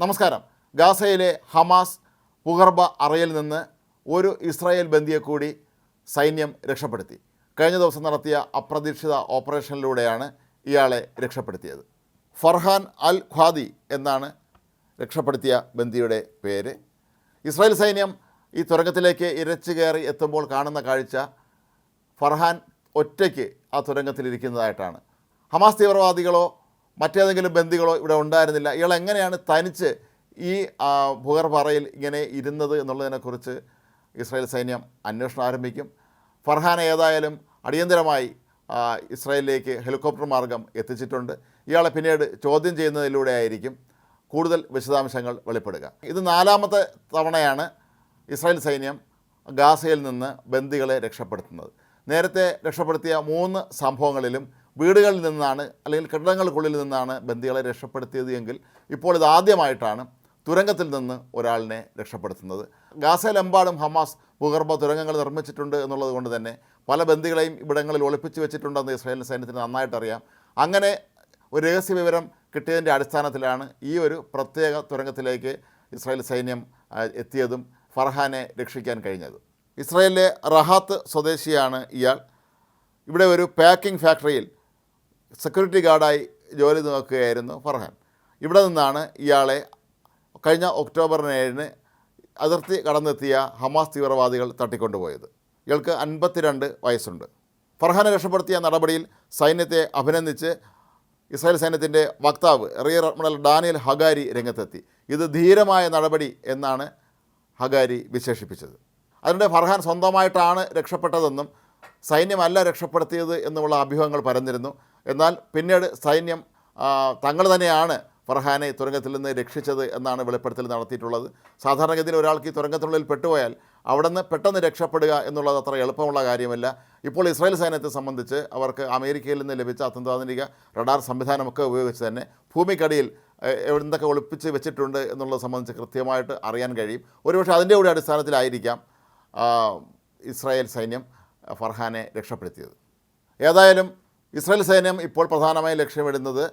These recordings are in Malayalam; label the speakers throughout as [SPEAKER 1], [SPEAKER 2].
[SPEAKER 1] നമസ്കാരം. ഗാസയിലെ ഹമാസ് പുകർബ അറയിൽ നിന്ന് ഒരു ഇസ്രായേൽ ബന്ധിയെ കൂടി സൈന്യം രക്ഷപ്പെടുത്തി. കഴിഞ്ഞ ദിവസം നടത്തിയ അപ്രതീക്ഷിത ഓപ്പറേഷനിലൂടെയാണ് ഇയാളെ രക്ഷപ്പെടുത്തിയത്. ഫർഹാൻ അൽ ഖ്വാദി എന്നാണ് രക്ഷപ്പെടുത്തിയ ബന്ധിയുടെ പേര്. ഇസ്രായേൽ സൈന്യം ഈ തുരങ്കത്തിലേക്ക് ഇരച്ചു കയറി എത്തുമ്പോൾ കാണുന്ന കാഴ്ച ഫർഹാൻ ഒറ്റയ്ക്ക് ആ തുരങ്കത്തിലിരിക്കുന്നതായിട്ടാണ്. ഹമാസ് തീവ്രവാദികളോ മറ്റേതെങ്കിലും ബന്ദികളോ ഇവിടെ ഉണ്ടായിരുന്നില്ല. ഇയാൾ എങ്ങനെയാണ് തനിച്ച് ഈ ഭൂഗർഭറയിൽ ഇങ്ങനെ ഇരുന്നത് എന്നുള്ളതിനെക്കുറിച്ച് ഇസ്രായേൽ സൈന്യം അന്വേഷണം ആരംഭിക്കും. ഫർഹാൻ ഏതായാലും അടിയന്തരമായി ഇസ്രായേലിലേക്ക് ഹെലികോപ്റ്റർ മാർഗം എത്തിച്ചിട്ടുണ്ട്. ഇയാളെ പിന്നീട് ചോദ്യം ചെയ്യുന്നതിലൂടെ ആയിരിക്കും കൂടുതൽ വിശദാംശങ്ങൾ വെളിപ്പെടുക. ഇത് നാലാമത്തെ തവണയാണ് ഇസ്രായേൽ സൈന്യം ഗാസയിൽ നിന്ന് ബന്ദികളെ രക്ഷപ്പെടുത്തുന്നത്. നേരത്തെ രക്ഷപ്പെടുത്തിയ മൂന്ന് സംഭവങ്ങളിലും വീടുകളിൽ നിന്നാണ് അല്ലെങ്കിൽ കെട്ടിടങ്ങൾക്കുള്ളിൽ നിന്നാണ് ബന്ദികളെ രക്ഷപ്പെടുത്തിയത് എങ്കിൽ ഇപ്പോൾ ഇത് ആദ്യമായിട്ടാണ് തുരങ്കത്തിൽ നിന്ന് ഒരാളിനെ രക്ഷപ്പെടുത്തുന്നത്. ഗാസയിലെമ്പാടും ഹമാസ് ഭൂഗർഭ തുരങ്കങ്ങൾ നിർമ്മിച്ചിട്ടുണ്ട് എന്നുള്ളത് കൊണ്ട് തന്നെ പല ബന്ദികളെയും ഇവിടങ്ങളിൽ ഒളിപ്പിച്ച് വെച്ചിട്ടുണ്ടെന്ന് ഇസ്രായേൽ സൈന്യത്തിന് നന്നായിട്ടറിയാം അങ്ങനെ ഒരു രഹസ്യ വിവരം കിട്ടിയതിന്റെ അടിസ്ഥാനത്തിലാണ് ഈ ഒരു പ്രത്യേക തുരങ്കത്തിലേക്ക് ഇസ്രായേൽ സൈന്യം എത്തിയതും ഫർഹാനെ രക്ഷിക്കാൻ കഴിഞ്ഞത്. ഇസ്രായേലിലെ റഹാത്ത് സ്വദേശിയാണ് ഇയാൾ. ഇവിടെ ഒരു പാക്കിംഗ് ഫാക്ടറിയിൽ സെക്യൂരിറ്റി ഗാർഡായി ജോലി നോക്കുകയായിരുന്നു ഫർഹാൻ. ഇവിടെ നിന്നാണ് ഇയാളെ കഴിഞ്ഞ ഒക്ടോബർ ഏഴിന് അതിർത്തി കടന്നെത്തിയ ഹമാസ് തീവ്രവാദികൾ തട്ടിക്കൊണ്ടുപോയത്. ഇയാൾക്ക് അൻപത്തിരണ്ട് വയസ്സുണ്ട്. ഫർഹാനെ രക്ഷപ്പെടുത്തിയ നടപടിയിൽ സൈന്യത്തെ അഭിനന്ദിച്ച് ഇസ്രായേൽ സൈന്യത്തിന്റെ വക്താവ് റിയർ അഡ്മിറൽ ഡാനിയൽ ഹഗാരി രംഗത്തെത്തി. ഇത് ധീരമായ നടപടി എന്നാണ് ഹഗാരി വിശേഷിപ്പിച്ചത്. അതിനിടെ ഫർഹാൻ സ്വന്തമായിട്ടാണ് രക്ഷപ്പെട്ടതെന്നും സൈന്യമല്ല രക്ഷപ്പെടുത്തിയത് എന്നുമുള്ള അഭ്യൂഹങ്ങൾ പരന്നിരുന്നു. എന്നാൽ പിന്നീട് സൈന്യം തങ്ങൾ തന്നെയാണ് ഫർഹാനെ തുരങ്കത്തിൽ നിന്ന് രക്ഷിച്ചത് എന്നാണ് വെളിപ്പെടുത്തൽ നടത്തിയിട്ടുള്ളത്. സാധാരണഗതിയിൽ ഒരാൾക്ക് ഈ തുരങ്കത്തിനുള്ളിൽ പെട്ടുപോയാൽ അവിടെ നിന്ന് പെട്ടെന്ന് രക്ഷപ്പെടുക എന്നുള്ളത് അത്ര എളുപ്പമുള്ള കാര്യമല്ല. ഇപ്പോൾ ഇസ്രായേൽ സൈന്യത്തെ സംബന്ധിച്ച് അവർക്ക് അമേരിക്കയിൽ നിന്ന് ലഭിച്ച അത്യന്താധുനിക റഡാർ സംവിധാനമൊക്കെ ഉപയോഗിച്ച് തന്നെ ഭൂമിക്കടിയിൽ എന്തൊക്കെ ഒളിപ്പിച്ച് വെച്ചിട്ടുണ്ട് എന്നുള്ളത് സംബന്ധിച്ച് കൃത്യമായിട്ട് അറിയാൻ കഴിയും. ഒരുപക്ഷെ അതിന്റെ കൂടി അടിസ്ഥാനത്തിലായിരിക്കാം ഇസ്രായേൽ സൈന്യം ഫർഹാനെ രക്ഷപ്പെടുത്തിയത്. ഏതായാലും ഇസ്രായേൽ സൈന്യം ഇപ്പോൾ പ്രധാനമായും ലക്ഷ്യമിടുന്നത്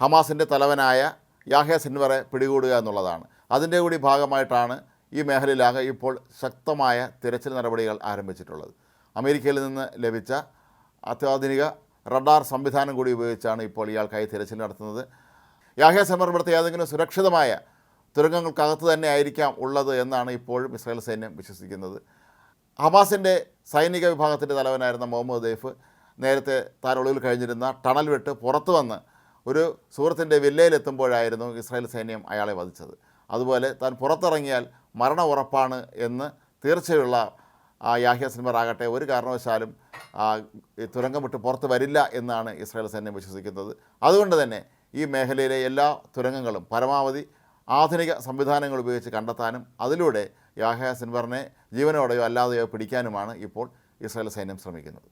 [SPEAKER 1] ഹമാസിന്റെ തലവനായ യാഹ്യ സിൻവറെ പിടികൂടുക എന്നുള്ളതാണ്. അതിന്റെ കൂടി ഭാഗമായിട്ടാണ് ഈ മേഖലയിലാകെ ഇപ്പോൾ ശക്തമായ തിരച്ചിൽ നടപടികൾ ആരംഭിച്ചിട്ടുള്ളത്. അമേരിക്കയിൽ നിന്ന് ലഭിച്ച അത്യാധുനിക റഡാർ സംവിധാനം കൂടി ഉപയോഗിച്ചാണ് ഇപ്പോൾ ഇയാൾക്കായി തിരച്ചിൽ നടത്തുന്നത്. യാഹ്യ സിൻവർ ഇവിടുത്തെ ഏതെങ്കിലും സുരക്ഷിതമായ തുരങ്കങ്ങൾക്കകത്ത് തന്നെ ആയിരിക്കാം ഉള്ളത് എന്നാണ് ഇപ്പോഴും ഇസ്രായേൽ സൈന്യം വിശ്വസിക്കുന്നത്. ഹമാസിന്റെ സൈനിക വിഭാഗത്തിന്റെ തലവനായിരുന്ന മുഹമ്മദ് ദൈഫ് നേരത്തെ താൻ ഒളിവിൽ കഴിഞ്ഞിരുന്ന ടണൽ വിട്ട് പുറത്തു വന്ന് ഒരു സുഹൃത്തിന്റെ വില്ലയിലെത്തുമ്പോഴായിരുന്നു ഇസ്രായേൽ സൈന്യം അയാളെ വധിച്ചത്. അതുപോലെ താൻ പുറത്തിറങ്ങിയാൽ മരണ ഉറപ്പാണ് എന്ന് തീർച്ചയുള്ള യാഹ്യ സിനിമർ ആകട്ടെ ഒരു കാരണവശാലും തുരങ്കം വിട്ട് പുറത്ത് വരില്ല എന്നാണ് ഇസ്രായേൽ സൈന്യം വിശ്വസിക്കുന്നത്. അതുകൊണ്ട് തന്നെ ഈ മേഖലയിലെ എല്ലാ തുരങ്കങ്ങളും പരമാവധി ആധുനിക സംവിധാനങ്ങൾ ഉപയോഗിച്ച് കണ്ടെത്താനും അതിലൂടെ യാഹ്യ സിൻവറിനെ ജീവനോടെയോ അല്ലാതെയോ പിടിക്കാനുമാണ് ഇപ്പോൾ ഇസ്രായേൽ സൈന്യം ശ്രമിക്കുന്നത്.